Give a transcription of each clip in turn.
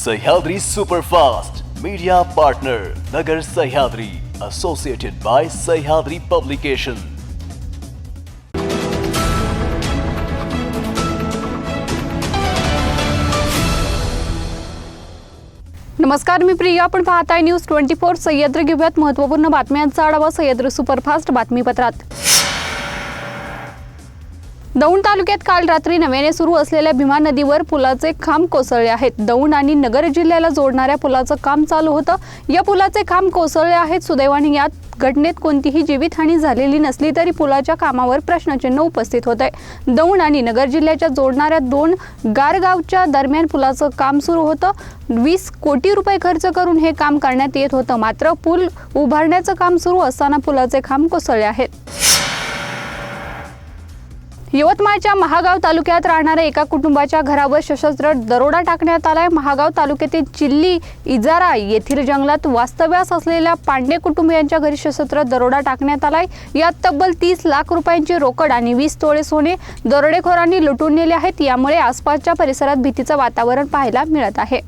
Sahyadri superfast media partner Nagar Sahyadri associated by Sahyadri publication नमस्कार मी प्रिया. आपण पाहताय न्यूज ट्वेंटी फोर. सह्याद्री घेऊयात महत्त्वपूर्ण बातम्यांचा आढावा. सह्याद्री सुपरफास्ट बातमीपत्रात. दौंड तालुक्यात काल रात्री नव्याने सुरू असलेल्या भीमा नदीवर पुलाचे खांब कोसळले आहेत. दौंड आणि नगर जिल्ह्याला जोडणाऱ्या पुलाचं काम चालू होतं. या पुलाचे खांब कोसळले आहेत. सुदैवाने यात घटनेत कोणतीही जीवितहानी झालेली नसली तरी पुलाच्या कामावर प्रश्नचिन्ह उपस्थित होत आहे दौंड आणि नगर जिल्ह्याच्या जोडणाऱ्या दोन गारगावच्या दरम्यान पुलाचं काम सुरू होतं. वीस कोटी रुपये खर्च करून हे काम करण्यात येत होतं. मात्र पूल उभारण्याचं काम सुरू असताना पुलाचे खांब कोसळले आहेत. यवतमाळच्या महागाव तालुक्यात राहणाऱ्या एका कुटुंबाच्या घरावर सशस्त्र दरोडा टाकण्यात आलाय. महागाव तालुक्यातील चिल्ली इजारा येथील जंगलात वास्तव्यास असलेल्या पांडे कुटुंबियांच्या घरी सशस्त्र दरोडा टाकण्यात आलाय. यात तब्बल तीस लाख रुपयांची रोकड आणि वीस तोळे सोने दरोडेखोरांनी लुटून नेले आहेत. यामुळे आसपासच्या परिसरात भीतीचं वातावरण पाहायला मिळत आहे.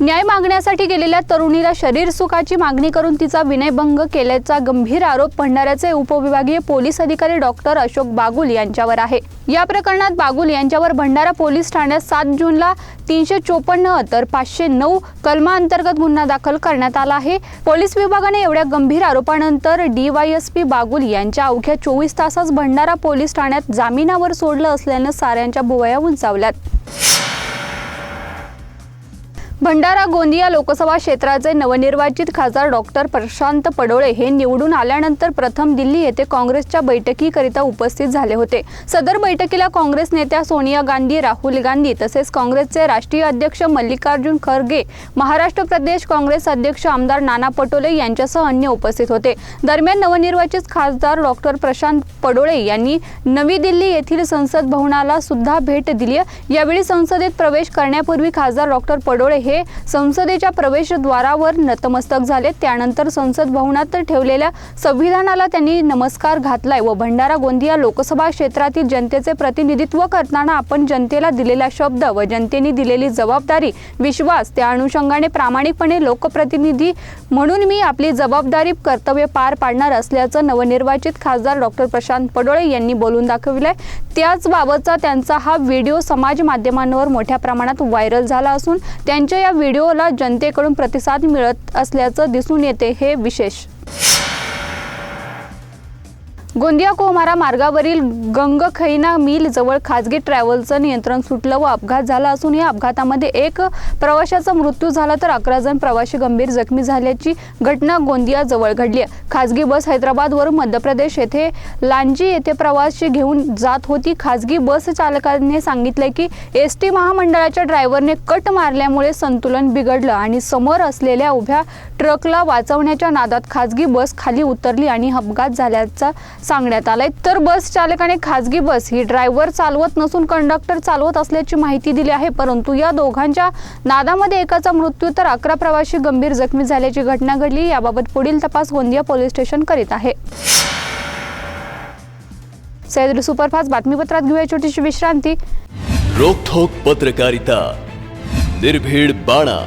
न्याय मागण्यासाठी गेलेल्या तरुणीला शरीर सुखाची मागणी करून तिचा विनयभंग केल्याचा गंभीर आरोप भंडाऱ्याचे उपविभागीय पोलीस अधिकारी डॉक्टर अशोक बागुल यांच्यावर आहे. या प्रकरणात बागुल यांच्यावर भंडारा पोलीस ठाण्यात सात जूनला तीनशे चोपन्न तर पाचशे नऊ कलमा अंतर्गत गुन्हा दाखल करण्यात आला आहे. पोलीस विभागाने एवढ्या गंभीर आरोपानंतर डीवायएसपी बागुल यांच्या अवघ्या चोवीस तासास भंडारा पोलीस ठाण्यात जामिनावर सोडलं असल्यानं साऱ्यांच्या भुवया उंचावल्यात. भंडारा गोंदिया लोकसभा क्षेत्राचे नवनिर्वाचित खासदार डॉक्टर प्रशांत पडोळे हे निवडून आल्यानंतर प्रथम दिल्ली येथे काँग्रेसच्या बैठकीकरिता उपस्थित झाले होते. सदर बैठकीला काँग्रेस नेत्या सोनिया गांधी राहुल गांधी तसेच काँग्रेसचे राष्ट्रीय अध्यक्ष मल्लिकार्जुन खरगे महाराष्ट्र प्रदेश काँग्रेस अध्यक्ष आमदार नाना पटोले यांच्यासह अन्य उपस्थित होते. दरम्यान नवनिर्वाचित खासदार डॉक्टर प्रशांत पडोळे यांनी नवी दिल्ली येथील संसद भवनाला सुद्धा भेट दिली यावेळी संसदेत प्रवेश करण्यापूर्वी खासदार डॉक्टर पडोळे हे संसदेच्या प्रवेशद्वारावर नतमस्तक झाले. त्यानंतर संसद भवनात ठेवलेल्या संविधानाला त्यांनी नमस्कार घातलाय व भंडारा गोंदिया लोकसभा क्षेत्रातील जनतेचे प्रतिनिधित्व करताना आपण जनतेला दिलेला शब्द व जनतेने दिलेली जबाबदारी विश्वास त्या अनुषंगाने प्रामाणिकपणे लोकप्रतिनिधी म्हणून मी आपली जबाबदारी कर्तव्य पार पाडणार असल्याचं नवनिर्वाचित खासदार डॉक्टर प्रशांत पडोळे यांनी बोलून दाखविलंय. त्याचबाबतचा त्यांचा हा व्हिडिओ समाज माध्यमांवर मोठ्या प्रमाणात व्हायरल झाला असून त्यांच्या या व्हिडिओला जनतेकडून प्रतिसाद मिळत असल्याचं दिसून येते हे विशेष. गोंदिया कोमारा मार्गावरील गंगखैना मिल जवळ खाजगी ट्रॅव्हलचं नियंत्रण सुटलं व अपघात झाला असून या अपघातामध्ये एक प्रवाशाचा मृत्यू झाला तर अकरा जण प्रवाशी गंभीर जखमी झाल्याची घटना गोंदिया जवळ घडली खाजगी बस हैदराबादवरून मध्य प्रदेश येथे लांजी येथे प्रवासी घेऊन जात होती. खाजगी बस चालकाने सांगितले की एस टी महामंडळाच्या ड्रायव्हरने कट मारल्यामुळे संतुलन बिघडलं आणि समोर असलेल्या उभ्या ट्रकला वाचवण्याच्या नादात खाजगी बस खाली उतरली आणि अपघात झाल्याचा सांगण्यात आलंय. तर बस चालकाने खाजगी बस ही ड्रायव्हर चालवत नसून कंडक्टर चालवत असल्याची माहिती दिली आहे. परंतु या दोघांच्या नादामध्ये एकाचा मृत्यू तर अकरा प्रवासी गंभीर जखमी झाल्याची घटना घडली. याबाबत पुढील तपास गोंदिया पोलीस स्टेशन करीत आहे. सह्याद्री सुपरफास्ट बातमीपत्रात घेऊया छोटीशी विश्रांती. रोखोक पत्रकारिता निर्भीड बाणा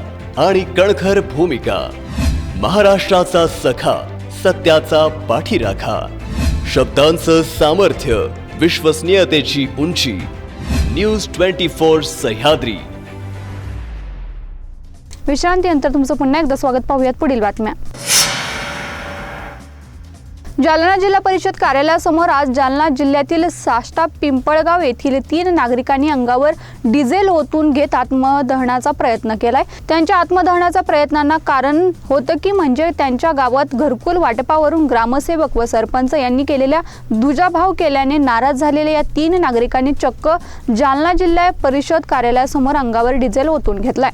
आणि कणखर भूमिका महाराष्ट्राचा सखा सत्याचा पाठीराखा. शब्दांचं सामर्थ्य विश्वसनीयतेची उंची. न्यूज ट्वेंटी फोर सह्याद्री विश्रांतीनंतर तुमचं पुन्हा एकदा स्वागत. पाहूयात पुढील बातम्या. जालना जिल्हा परिषद कार्यालयासमोर आज जालना जिल्ह्यातील साष्टा पिंपळगाव येथील तीन नागरिकांनी अंगावर डिझेल ओतून घेत आत्मदहनाचा प्रयत्न केलाय. त्यांच्या आत्मदहनाच्या प्रयत्नांना कारण होतं की म्हणजे त्यांच्या गावात घरकुल वाटपावरून ग्रामसेवक व सरपंच यांनी केलेल्या दुजाभाव केल्याने नाराज झालेल्या या तीन नागरिकांनी चक्क जालना जिल्हा परिषद कार्यालयासमोर अंगावर डिझेल ओतून घेतलाय.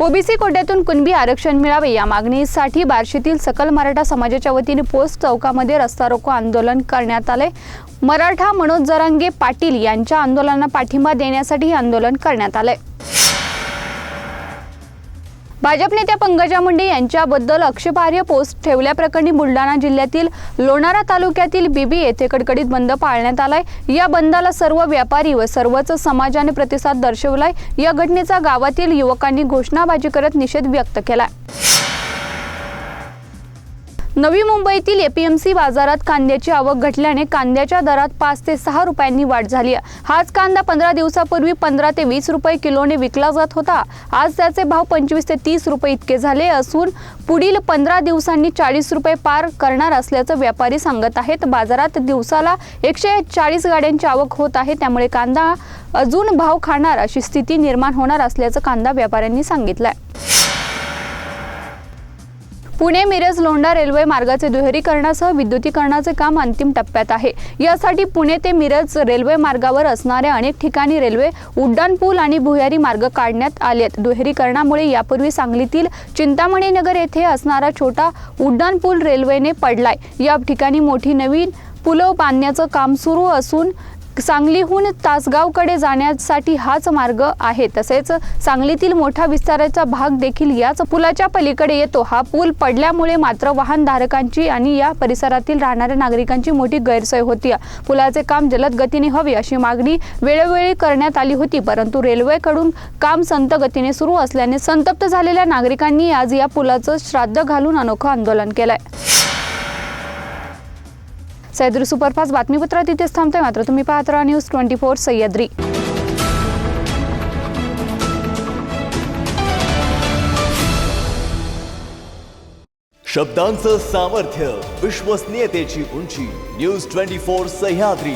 ओबीसी कोट्यातून कुणबी आरक्षण मिळावे या मागणीसाठी बार्शीतील सकल मराठा समाजाच्या वतीने पोस्ट चौकामध्ये रस्ता रोको आंदोलन करण्यात आले. मराठा मनोज जरांगे पाटील यांच्या आंदोलनाला पाठिंबा देण्यासाठी हे आंदोलन करण्यात आले. भाजप नेत्या पंकजा मुंडे यांच्याबद्दल आक्षेपार्ह पोस्ट ठेवल्याप्रकरणी बुलढाणा जिल्ह्यातील लोणारा तालुक्यातील बीबी येथे कडकडीत बंद पाळण्यात आलाय. या बंदाला सर्व व्यापारी व सर्वच समाजाने प्रतिसाद दर्शवलाय. या घटनेचा गावातील युवकांनी घोषणाबाजी करत निषेध व्यक्त केलाय. नवी मुंबईतील एपीएमसी बाजारात कांद्याची आवक घटल्याने कांद्याच्या दरात पाच ते सहा रुपयांनी वाढ झाली आहे. हाच कांदा पंधरा दिवसापूर्वी पंधरा ते वीस रुपये किलोने विकला जात होता. आज त्याचे भाव पंचवीस ते तीस रुपये इतके झाले असून पुढील पंधरा दिवसांनी चाळीस रुपये पार करणार असल्याचं व्यापारी सांगत आहेत. बाजारात दिवसाला एकशे चाळीस गाड्यांची आवक होत आहे. त्यामुळे कांदा अजून भाव खाणार अशी स्थिती निर्माण होणार असल्याचं कांदा व्यापाऱ्यांनी सांगितलंय. पुणे मिरज लोंढा रेल्वे मार्गाचे दुहेरीकरणासह विद्युतीकरणाचे काम अंतिम टप्प्यात आहे. यासाठी पुणे ते मिरज रेल्वे मार्गावर असणाऱ्या अनेक ठिकाणी रेल्वे उड्डाणपूल आणि भुयारी मार्ग काढण्यात आलेत दुहेरीकरणामुळे यापूर्वी सांगलीतील चिंतामणी नगर येथे असणारा छोटा उड्डाणपूल रेल्वेने पडलाय. या ठिकाणी मोठी नवीन पुलं बांधण्याचं काम सुरू असून सांगलीहून तासगावकडे जाण्यासाठी हाच मार्ग आहे. तसेच सांगलीतील मोठा विस्ताराचा भाग देखील याच पुलाच्या पलीकडे येतो. हा पूल पडल्यामुळे मात्र वाहनधारकांची आणि या परिसरातील राहणाऱ्या नागरिकांची मोठी गैरसोय होती. पुलाचे काम जलद गतीने हवे अशी मागणी वेळोवेळी करण्यात आली होती. परंतु रेल्वेकडून काम संत गतीने सुरू असल्याने संतप्त झालेल्या नागरिकांनी आज या पुलाचं श्राद्ध घालून अनोखं आंदोलन केलंय. सह्याद्री सुपरफास्ट बातमीपत्रात इथेच थांबतोय. मात्र तुम्ही पाहत राहा न्यूज ट्वेंटी फोर सह्याद्री. शब्दांचं सामर्थ्य विश्वसनीयतेची उंची न्यूज ट्वेंटी फोर सह्याद्री.